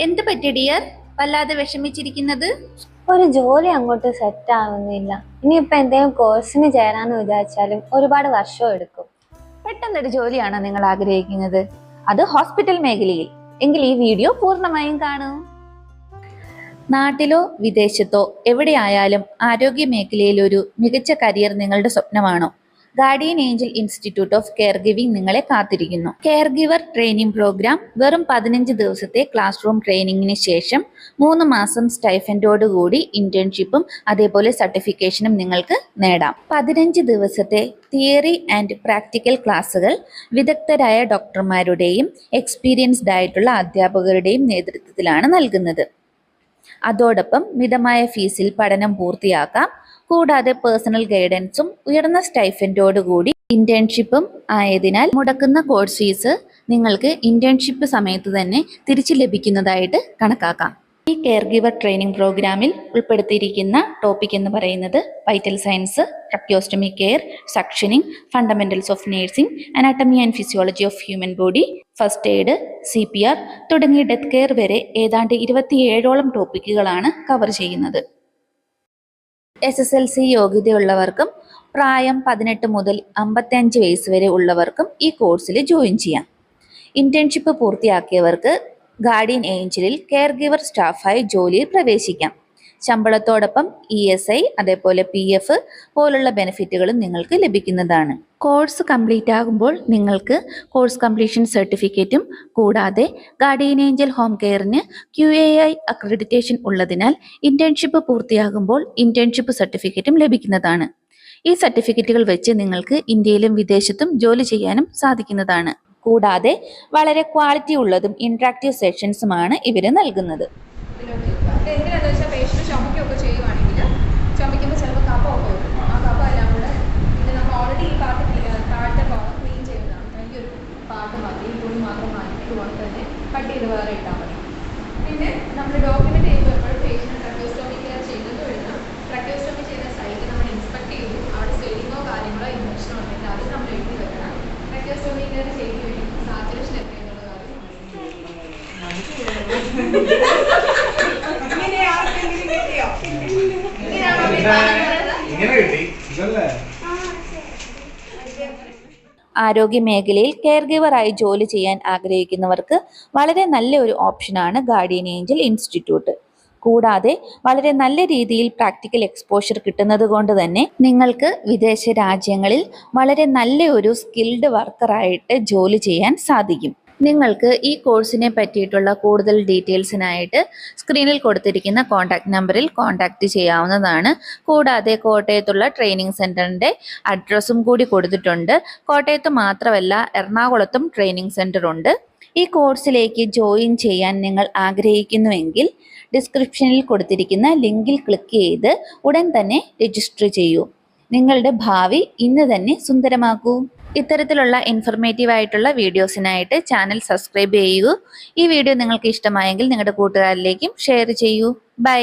എന്ത് പറ്റി ഡിയർ വല്ലാതെ വിഷമിച്ചിരിക്കുന്നത്? ഒരു ജോലി അങ്ങോട്ട് സെറ്റ് ആവുന്നില്ല. ഇനിയിപ്പോ എന്തെങ്കിലും കോഴ്സിന് ചേരാന്ന് വിചാരിച്ചാലും ഒരുപാട് വർഷം എടുക്കും. പെട്ടെന്നൊരു ജോലിയാണോ നിങ്ങൾ ആഗ്രഹിക്കുന്നത്? അത് ഹോസ്പിറ്റൽ മേഖലയിൽ. എങ്കിൽ ഈ വീഡിയോ പൂർണമായും കാണൂ. നാട്ടിലോ വിദേശത്തോ എവിടെയായാലും ആരോഗ്യ മേഖലയിൽ ഒരു മികച്ച കരിയർ നിങ്ങളുടെ സ്വപ്നമാണോ? Guardian angel institute of care giving നിങ്ങളെ കാത്തിരിക്കുന്നു. കെയർ ഗിവർ ട്രെയിനിങ് പ്രോഗ്രാം വെറും പതിനഞ്ച് ദിവസത്തെ ക്ലാസ് റൂം ട്രെയിനിങ്ങിന് ശേഷം മൂന്ന് മാസം സ്റ്റൈഫൻഡോടുകൂടി ഇന്റേൺഷിപ്പും അതേപോലെ സർട്ടിഫിക്കേഷനും നിങ്ങൾക്ക് നേടാം. പതിനഞ്ച് ദിവസത്തെ തിയറി ആൻഡ് പ്രാക്ടിക്കൽ ക്ലാസ്സുകൾ വിദഗ്ധരായ ഡോക്ടർമാരുടെയും എക്സ്പീരിയൻസ്ഡ് ആയിട്ടുള്ള അധ്യാപകരുടെയും നേതൃത്വത്തിലാണ് നൽകുന്നത്. അതോടൊപ്പം മിതമായ ഫീസിൽ പഠനം പൂർത്തിയാക്കാം. കൂടാതെ പേഴ്സണൽ ഗൈഡൻസും ഉയർന്ന സ്റ്റൈഫൻഡോടുകൂടി ഇന്റേൺഷിപ്പും ആയതിനാൽ മുടക്കുന്ന കോഴ്സ് ഫീസ് നിങ്ങൾക്ക് ഇന്റേൺഷിപ്പ് സമയത്ത് തന്നെ തിരിച്ചു ലഭിക്കുന്നതായിട്ട് കണക്കാക്കാം. ഈ കെയർ ഗിവർ ട്രെയിനിങ് പ്രോഗ്രാമിൽ ഉൾപ്പെടുത്തിയിരിക്കുന്ന ടോപ്പിക് എന്ന് പറയുന്നത് vital science tracheostomy care suctioning fundamentals of nursing anatomy and physiology of human body first aid C തുടങ്ങിയ ഡെത്ത് കെയർ വരെ ഏതാണ്ട് ഇരുപത്തിയേഴോളം ടോപ്പിക്കുകളാണ് കവർ ചെയ്യുന്നത്. എസ് എസ് എൽ സി യോഗ്യതയുള്ളവർക്കും പ്രായം പതിനെട്ട് മുതൽ അമ്പത്തഞ്ച് വയസ്സ് വരെ ഉള്ളവർക്കും ഈ കോഴ്സിൽ ജോയിൻ ചെയ്യാം. ഇന്റേൺഷിപ്പ് പൂർത്തിയാക്കിയവർക്ക് ഗാർഡിയൻ ഏഞ്ചലിൽ കെയർ ഗിവർ സ്റ്റാഫായി ജോലിയിൽ പ്രവേശിക്കാം. ശമ്പളത്തോടൊപ്പം ഇ എസ് ഐ അതേപോലെ പി എഫ് പോലുള്ള ബെനിഫിറ്റുകളും നിങ്ങൾക്ക് ലഭിക്കുന്നതാണ്. കോഴ്സ് കംപ്ലീറ്റ് ആകുമ്പോൾ നിങ്ങൾക്ക് കോഴ്സ് കംപ്ലീഷൻ സർട്ടിഫിക്കറ്റും കൂടാതെ ഗാർഡിയൻ ഏഞ്ചൽ ഹോം കെയറിന് ക്യു എ ഐ അക്രഡിറ്റേഷൻ ഉള്ളതിനാൽ ഇന്റേൺഷിപ്പ് പൂർത്തിയാകുമ്പോൾ ഇന്റേൺഷിപ്പ് സർട്ടിഫിക്കറ്റും ലഭിക്കുന്നതാണ്. ഈ സർട്ടിഫിക്കറ്റുകൾ വെച്ച് നിങ്ങൾക്ക് ഇന്ത്യയിലും വിദേശത്തും ജോലി ചെയ്യാനും സാധിക്കുന്നതാണ്. കൂടാതെ വളരെ ക്വാളിറ്റി ഉള്ളതും ഇൻട്രാക്റ്റീവ് സെഷൻസുമാണ് ഇവർ നൽകുന്നത്. പേഷ്യന്റ് ചുമക്കുകയൊക്കെ ചെയ്യുവാണെങ്കിൽ ചുമക്കുമ്പോൾ ചിലപ്പോൾ കഫമൊക്കെ വരും ആ കപ്പ എല്ലാം കൂടെ പിന്നെ നമ്മൾ ഓൾറെഡി ഈ പാർട്ട് താഴത്തെ ഭാഗം ക്ലീൻ ചെയ്തതാണ്. ഈ ഒരു പാർട്ട് മാറ്റി ഈ തുണി മാത്രം മാറ്റി ഇതുപോലെ തന്നെ കട്ട് ചെയ്ത് വേറെ ഇട്ടാൽ മതി. പിന്നെ നമ്മൾ ഡോക്യുമെന്റ് ചെയ്ത് വരുമ്പോൾ പേഷ്യന്റ് ട്രക്യോസ്റ്റോമി കെയർ ചെയ്യുന്നത് വരുന്ന ട്രക്യോസ്റ്റോമി ചെയ്ത സൈറ്റ് നമ്മൾ ഇൻസ്പെക്ട് ചെയ്തു. അവിടെ സ്വെല്ലിങ്ങോ കാര്യങ്ങളോ ഇൻഫെക്ഷനോ ഉണ്ടെങ്കിൽ അത് നമ്മൾ എഴുതി വെക്കണം. ട്രക്യോസ്റ്റോമി കെയർ ചെയ്ത് കഴിയുമ്പോൾ സാച്ചുറേഷൻ എത്രയെന്നുള്ള കാര്യം നമ്മൾ എഴുതി വെക്കണം. ഇങ്ങനെയാണോ ഈ പറഞ്ഞത്? കിട്ടി. ഇതല്ലേ? ആരോഗ്യ മേഖലയിൽ കെയർ ഗിവറായി ജോലി ചെയ്യാൻ ആഗ്രഹിക്കുന്നവർക്ക് വളരെ നല്ല ഒരു ഓപ്ഷനാണ് ഗാർഡിയൻ ഏഞ്ചൽ ഇൻസ്റ്റിറ്റ്യൂട്ട് കൂടാതെ വളരെ നല്ല രീതിയിൽ പ്രാക്ടിക്കൽ എക്സ്പോഷർ കിട്ടുന്നത് കൊണ്ട് തന്നെ നിങ്ങൾക്ക് വിദേശ രാജ്യങ്ങളിൽ വളരെ നല്ല ഒരു സ്കിൽഡ് വർക്കറായിട്ട് ജോലി ചെയ്യാൻ സാധിക്കും. നിങ്ങൾക്ക് ഈ കോഴ്സിനെ പറ്റിയിട്ടുള്ള കൂടുതൽ ഡീറ്റെയിൽസിനായിട്ട് സ്ക്രീനിൽ കൊടുത്തിരിക്കുന്ന കോൺടാക്ട് നമ്പറിൽ കോൺടാക്റ്റ് ചെയ്യാവുന്നതാണ്. കൂടാതെ കോട്ടയത്തുള്ള ട്രെയിനിങ് സെന്ററിന്റെ അഡ്രസ്സും കൂടി കൊടുത്തിട്ടുണ്ട്. കോട്ടയത്ത് മാത്രമല്ല എറണാകുളത്തും ട്രെയിനിങ് സെന്റർ ഉണ്ട് ഈ കോഴ്സിലേക്ക് ജോയിൻ ചെയ്യാൻ നിങ്ങൾ ആഗ്രഹിക്കുന്നുവെങ്കിൽ ഡിസ്ക്രിപ്ഷനിൽ കൊടുത്തിരിക്കുന്ന ലിങ്കിൽ ക്ലിക്ക് ചെയ്ത് ഉടൻ തന്നെ രജിസ്റ്റർ ചെയ്യൂ. നിങ്ങളുടെ ഭാവി ഇന്ന് തന്നെ സുന്ദരമാക്കൂ. ഇത്തരത്തിലുള്ള ഇൻഫർമേറ്റീവ് ആയിട്ടുള്ള വീഡിയോസിനായിട്ട് ചാനൽ സബ്സ്ക്രൈബ് ചെയ്യൂ. ഈ വീഡിയോ നിങ്ങൾക്ക് ഇഷ്ടമായെങ്കിൽ നിങ്ങളുടെ കൂട്ടുകാരിലേക്കും ഷെയർ ചെയ്യൂ. ബൈ